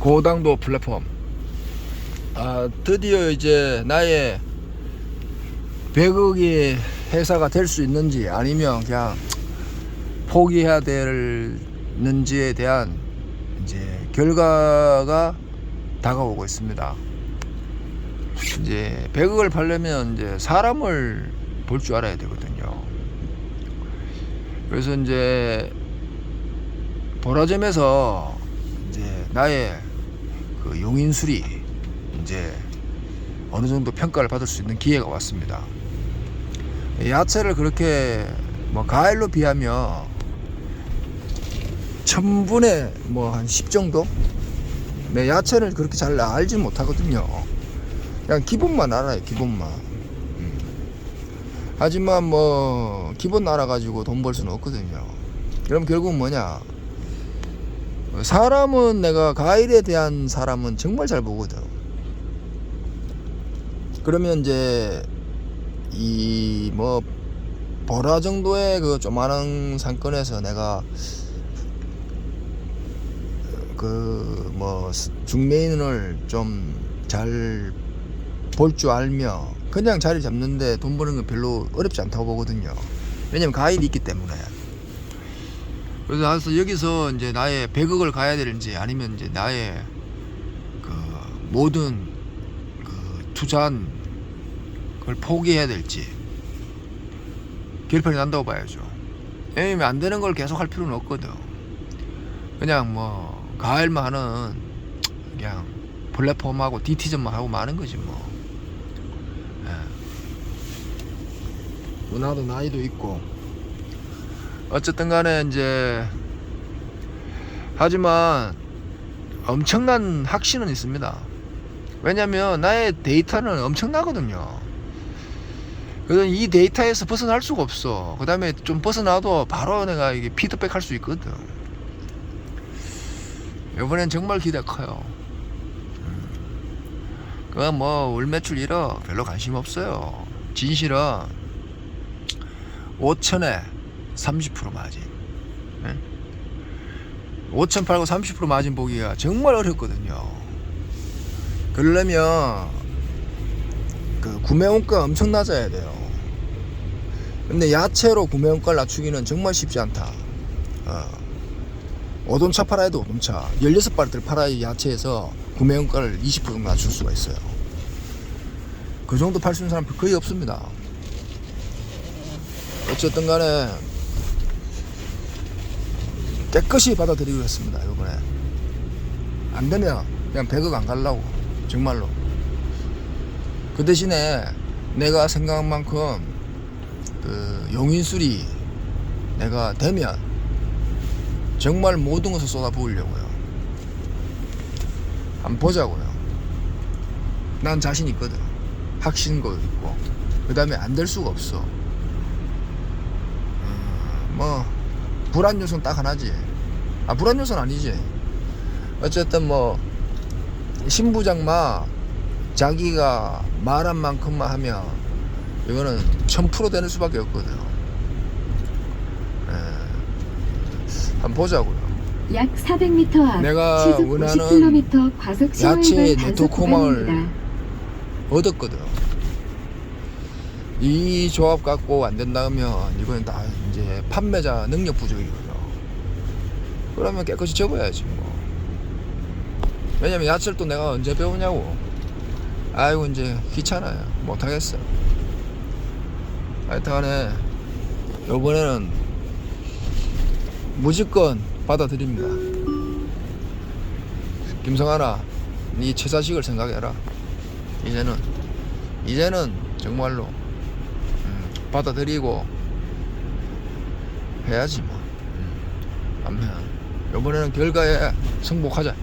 고당도 플랫폼. 아, 드디어 이제 나의 100억의 회사가 될 수 있는지 아니면 그냥 포기해야 되는지에 대한 이제 결과가 다가오고 있습니다. 이제 100억을 팔려면 이제 사람을 볼 줄 알아야 되거든요. 그래서 이제 보라점에서 이제 나의 그 용인술이 이제 어느 정도 평가를 받을 수 있는 기회가 왔습니다. 야채를 그렇게 뭐 가을로 비하면 천분의 뭐 한 10 정도? 내 야채를 그렇게 잘 알지 못하거든요. 그냥 기본만 알아요, 기본만. 음. 하지만 뭐 기본 알아가지고 돈 벌 수는 없거든요. 그럼 결국 뭐냐? 사람은 내가 가일에 대한 사람은 정말 잘 보거든. 그러면 이제 이 뭐 보라 정도의 그 조만한 상권에서 내가 그 뭐 중매인을 좀 잘 볼 줄 알며 그냥 자리 잡는데 돈 버는 건 별로 어렵지 않다고 보거든요. 왜냐면 가일이 있기 때문에. 그래서 여기서 이제 나의 100억을 가야 되는지 아니면 이제 나의 그 모든 그 투자한 걸 포기해야 될지 결판이 난다고 봐야죠. 왜냐면 안 되는 걸 계속 할 필요는 없거든. 그냥 뭐 가을만 하는 그냥 플랫폼하고 DT점만 하고 마는 거지 뭐. 예. 뭐 나도 나이도 있고 어쨌든 간에 이제 하지만 엄청난 확신은 있습니다. 왜냐면 나의 데이터는 엄청나거든요. 그래서 이 데이터에서 벗어날 수가 없어. 그 다음에 좀 벗어나도 바로 내가 이게 피드백 할 수 있거든. 이번엔 정말 기대 커요. 그건 뭐월 매출 1억 별로 관심 없어요. 진실은 5천에 30% 마진. 예? 5천 팔고 30% 마진 보기가 정말 어렵거든요. 그러려면 그 구매 원가 엄청 낮아야 돼요. 근데 야채로 구매 원가를 낮추기는 정말 쉽지 않다. 어. 오돈차 팔아야 돼, 오돈차. 16발들 팔아야 야채에서 구매 원가를 20% 정도 낮출 수가 있어요. 그 정도 팔 수 있는 사람 거의 없습니다. 어쨌든 간에 깨끗이 받아들이기로 했습니다, 이번에. 안 되면 그냥 100억 안 갈라고. 정말로. 그 대신에 내가 생각한 만큼 그 용인술이 내가 되면 정말 모든 것을 쏟아 부으려고요. 한번 보자고요. 난 자신 있거든. 확신도 있고. 그 다음에 안 될 수가 없어. 음, 뭐, 불안 요소는 딱 하나지. 아, 불안 요소는 아니지. 어쨌든 뭐, 신부장마 자기가 말한 만큼만 하면 이거는 1000% 되는 수밖에 없거든. 예. 한번 보자고요. 약 400m 앞 내가 시속 원하는 50km 과속 야채 구간입니다. 얻었거든. 이 조합 갖고 안 된다 하면 이거는 다 이제 판매자 능력 부족이거든. 그러면 깨끗이 접어야지 뭐. 왜냐면 야채를 또 내가 언제 배우냐고. 아이고 이제 귀찮아요. 못하겠어. 하여튼간에 요번에는 무조건 받아들입니다. 김성환아, 네 최자식을 생각해라. 이제는 이제는 정말로 음, 받아들이고 해야지 뭐. 음, 아무튼 이번에는 결과에 승복하자.